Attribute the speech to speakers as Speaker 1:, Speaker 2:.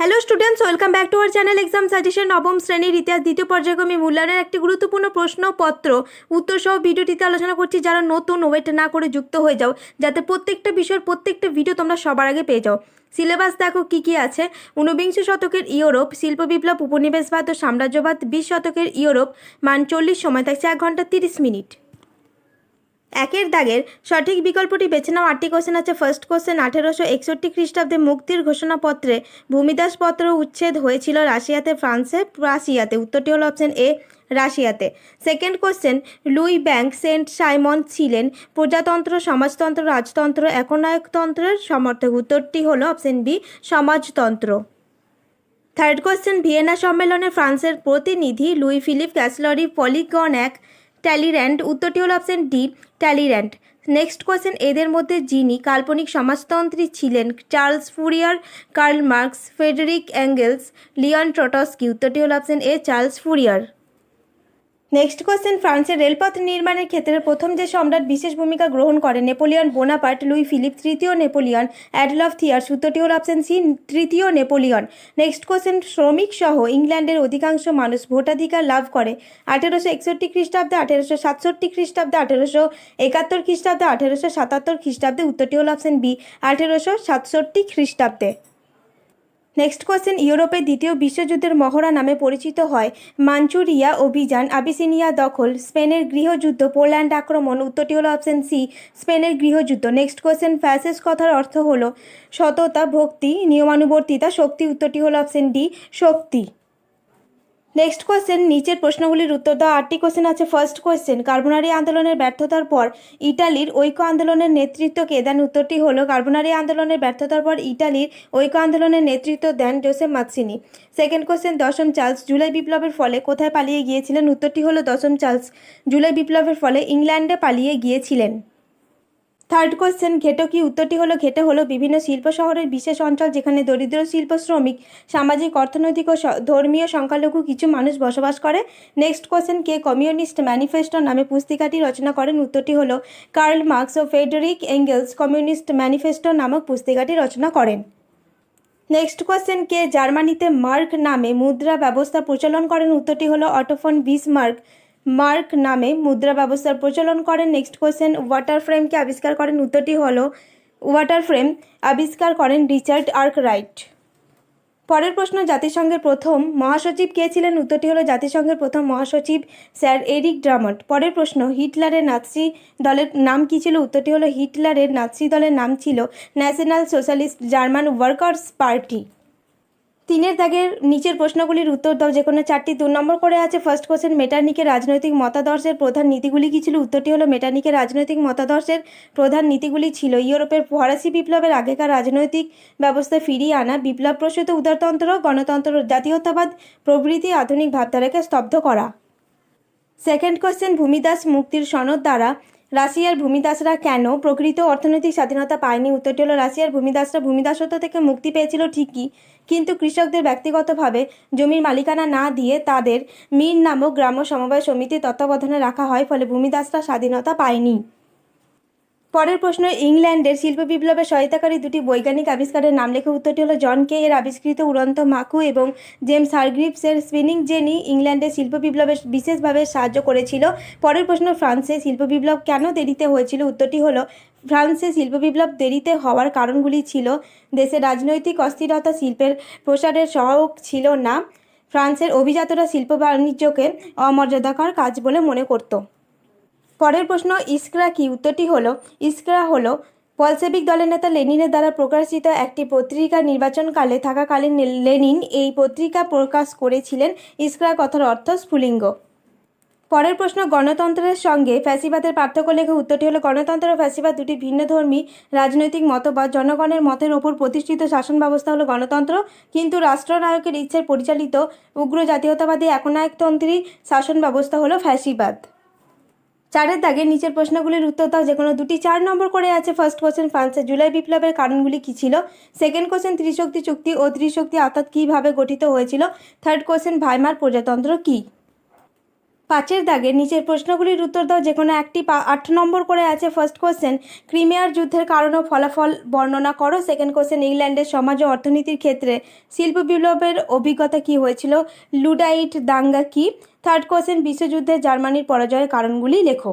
Speaker 1: hello students welcome back to our channel exam suggestion নবম শ্রেণীর ইতিহাস দ্বিতীয় পর্যায়ক্রমে মূল্যায়নের একটি গুরুত্বপূর্ণ প্রশ্নপত্র উত্তর সহ ভিডিওটিতে আলোচনা করছি যারা নতুন ওয়েট না করে যুক্ত হয়ে যাও যাতে প্রত্যেকটা বিষয়ের প্রত্যেকটা ভিডিও তোমরা সবার আগে পেয়ে যাও সিলেবাস দেখো কি কি আছে ঊনবিংশ শতকের ইউরোপ শিল্প বিপ্লব উপনিবেশবাদ ও সাম্রাজ্যবাদ বিশ শতকের ইউরোপ মান চল্লিশ সময় থাকছে এক ঘন্টা তিরিশ মিনিট একের দাগের সঠিক বিকল্পটি বেছে নাও আটটি কোশ্চেন আছে ফার্স্ট কোশ্চেন আঠেরোশো একষট্টি খ্রিস্টাব্দে মুক্তির ঘোষণাপত্রে ভূমিদাস পত্র উচ্ছেদ হয়েছিল রাশিয়াতে ফ্রান্সে রাশিয়াতে উত্তরটি হলো অপশন এ রাশিয়াতে second question Louis Blanc Saint Simon ছিলেন প্রজাতন্ত্র সমাজতন্ত্র রাজতন্ত্র একনায়কতন্ত্রের সমর্থক উত্তরটি হলো অপশন বি সমাজতন্ত্র থার্ড কোশ্চেন ভিয়েনা সম্মেলনে ফ্রান্সের প্রতিনিধি লুই ফিলিপ ক্যাসলরি পলিগন এক ট্যালির্যান্ড উত্তরটি হল option D Talleyrand next question এদের মধ্যে যিনি কাল্পনিক সমাজতন্ত্রী ছিলেন Charles Fourier Karl Marx Frederick Engels Leon Trotsky উত্তরটি হল option A Charles Fourier next question ফ্রান্সের রেলপথ নির্মাণের ক্ষেত্রে প্রথম যে সম্রাট বিশেষ ভূমিকা গ্রহণ করে নেপোলিয়ন বোনাপার্ট লুই ফিলিপ তৃতীয় নেপোলিয়ন অ্যাডলফ থিয়ার সূত্রটি হল অপশন সি তৃতীয় নেপোলিয়ন নেক্সট কোয়েশ্চেন শ্রমিক সহ ইংল্যান্ডের অধিকাংশ মানুষ ভোটাধিকার লাভ করে আঠেরোশো একষট্টি খ্রিস্টাব্দে আঠেরোশো সাতষট্টি খ্রিস্টাব্দে আঠেরোশো একাত্তর খ্রিস্টাব্দে আঠেরোশো সাতাত্তর খ্রিস্টাব্দে উত্তরটি হল অপশন বি আঠেরোশো সাতষট্টি খ্রিস্টাব্দে নেক্সট কোয়েশ্চেন ইউরোপে দ্বিতীয় বিশ্বযুদ্ধের মহড়া নামে পরিচিত হয় মাঞ্চুরিয়া অভিযান আবিসিনিয়া দখল স্পেনের গৃহযুদ্ধ পোল্যান্ড আক্রমণ উত্তরটি হলো অপশন সি স্পেনের গৃহযুদ্ধ নেক্সট কোয়েশ্চেন ফ্যাসেস কথার অর্থ হলো সততা ভক্তি নিয়মানুবর্তিতা শক্তি উত্তরটি হলো অপশন ডি শক্তি নেক্সট কোয়েশ্চেন নিচের প্রশ্নগুলির উত্তর দেওয়া আটটি কোয়েশ্চেন আছে ফার্স্ট কোয়েশ্চেন কার্বোনারি আন্দোলনের ব্যর্থতার পর ইটালির ঐক্য আন্দোলনের নেতৃত্ব কে দেন উত্তরটি হলো কার্বোনারি আন্দোলনের ব্যর্থতার পর ইটালির ঐক্য আন্দোলনের নেতৃত্ব দেন জোসেফ মাতসিনি সেকেন্ড কোয়েশ্চেন দশম চার্লস জুলাই বিপ্লবের ফলে কোথায় পালিয়ে গিয়েছিলেন উত্তরটি হলো দশম চার্লস জুলাই বিপ্লবের ফলে ইংল্যান্ডে পালিয়ে গিয়েছিলেন থার্ড কোয়েশ্চেন ঘেটো কি উত্তরটি হলো ঘেটো হলো বিভিন্ন শিল্প শহরের বিশেষ অঞ্চল যেখানে দরিদ্র শিল্প শ্রমিক সামাজিক অর্থনৈতিক ও ধর্মীয় সংখ্যালঘু কিছু মানুষ বসবাস করে নেক্সট কোয়েশ্চেন কে কমিউনিস্ট ম্যানিফেস্টো নামে পুস্তিকাটি রচনা করেন উত্তরটি হলো কার্ল মার্কস ও ফেডরিক এঙ্গেলস কমিউনিস্ট ম্যানিফেস্টো নামক পুস্তিকাটি রচনা করেন নেক্সট কোয়েশ্চেন কে জার্মানিতে মার্ক নামে মুদ্রা ব্যবস্থা প্রচলন করেন উত্তরটি হলো অটোফোন বিস মার্ক মার্ক নামে মুদ্রা ব্যবস্থার প্রচলন করেন নেক্সট কোয়েশ্চেন ওয়াটার ফ্রেমকে আবিষ্কার করেন উত্তরটি হল ওয়াটার ফ্রেম আবিষ্কার করেন রিচার্ড আর্ক রাইট পরের প্রশ্ন জাতিসংঘের প্রথম মহাসচিব কে ছিলেন উত্তরটি হলো জাতিসংঘের প্রথম মহাসচিব স্যার এরিক ড্রামট পরের প্রশ্ন হিটলারের নাৎসি দলের নাম কী ছিল উত্তরটি হলো হিটলারের নাৎসি দলের নাম ছিল National Socialist German Workers Party তিনের দাগের নিচের প্রশ্নগুলির উত্তর দাও যে কোনো চারটি দু নম্বর করে আছে ফার্স্ট কোশ্চেন মেটানিকের রাজনৈতিক মতাদর্শের প্রধান নীতিগুলি কী ছিল উত্তরটি হলো মেটানিকের রাজনৈতিক মতাদর্শের প্রধান নীতিগুলি ছিল ইউরোপের ফরাসি বিপ্লবের আগেকার রাজনৈতিক ব্যবস্থা ফিরিয়ে আনা বিপ্লব প্রসূত উদারতন্ত্র গণতন্ত্র জাতীয়তাবাদ প্রভৃতি আধুনিক ভাবধারাকে স্তব্ধ করা সেকেন্ড কোশ্চেন ভূমিদাস মুক্তির সনদ দ্বারা রাশিয়ার ভূমিদাসরা কেন প্রকৃত অর্থনৈতিক স্বাধীনতা পায়নি উত্তরটি হলো রাশিয়ার ভূমিদাসরা ভূমিদাসত্ব থেকে মুক্তি পেয়েছিল ঠিকই কিন্তু কৃষকদের ব্যক্তিগতভাবে জমির মালিকানা না দিয়ে তাদের মীর নামক গ্রাম্য সমবায় সমিতির তত্ত্বাবধানে রাখা হয় ফলে ভূমিদাসরা স্বাধীনতা পায়নি পরের প্রশ্ন ইংল্যান্ডের শিল্প বিপ্লবের সহায়তাকারী দুটি বৈজ্ঞানিক আবিষ্কারের নাম লেখা উত্তরটি হলো জন কে এর আবিষ্কৃত উড়ন্ত মাকু এবং জেমস হারগ্রিপসের স্পিনিং জেনি ইংল্যান্ডের শিল্প বিপ্লবে বিশেষভাবে সাহায্য করেছিল পরের প্রশ্ন ফ্রান্সে শিল্প বিপ্লব কেন দেরিতে হয়েছিল উত্তরটি হলো ফ্রান্সে শিল্প বিপ্লব দেরিতে হওয়ার কারণগুলি ছিল দেশের রাজনৈতিক অস্থিরতা শিল্পের প্রসারের সহায়ক ছিল না ফ্রান্সের অভিজাতরা শিল্প বাণিজ্যকে অমর্যাদাকর কাজ বলে মনে করতো পরের প্রশ্ন ইস্করা কি উত্তরটি হল ইস্করা হলো পলসেবিক দলের নেতা লেনিনের দ্বারা প্রকাশিত একটি পত্রিকা নির্বাচনকালে থাকাকালীন লেনিন এই পত্রিকা প্রকাশ করেছিলেন ইস্করা কথার অর্থ স্ফুলিঙ্গ পরের প্রশ্ন গণতন্ত্রের সঙ্গে ফ্যাসিবাদের পার্থক্য লেখে উত্তরটি হলো গণতন্ত্র ও ফ্যাসিবাদ দুটি ভিন্নধর্মী রাজনৈতিক মতবাদ জনগণের মতের ওপর প্রতিষ্ঠিত শাসন ব্যবস্থা হলো গণতন্ত্র কিন্তু রাষ্ট্রনায়কের ইচ্ছায় পরিচালিত উগ্র জাতীয়তাবাদী একনায়কতন্ত্রী শাসন ব্যবস্থা হলো ফ্যাসিবাদ চারের দাগে নিচের প্রশ্নগুলির উত্তর দাও যে কোনো দুটি চার নম্বর করে আছে ফার্স্ট কোশ্চেন ফ্রান্সের জুলাই বিপ্লবের কারণগুলি কী ছিল সেকেন্ড কোশ্চেন ত্রিশক্তি চুক্তি ও ত্রিশক্তি অর্থাৎ কীভাবে গঠিত হয়েছিল থার্ড কোশ্চেন ভাইমার প্রজাতন্ত্র কী পাঁচের দাগে নিচের প্রশ্নগুলির উত্তর দাও যে কোনো একটি আট নম্বর করে আছে ফার্স্ট কোশ্চেন ক্রিমিয়ার যুদ্ধের কারণ ও ফলাফল বর্ণনা করো সেকেন্ড কোশ্চেন ইংল্যান্ডের সমাজ ও অর্থনীতির ক্ষেত্রে শিল্প বিপ্লবের অভিজ্ঞতা কি হয়েছিল লুডাইট দাঙ্গা কি থার্ড কোশ্চেন বিশ্বযুদ্ধে জার্মানির পরাজয়ের কারণগুলি লেখো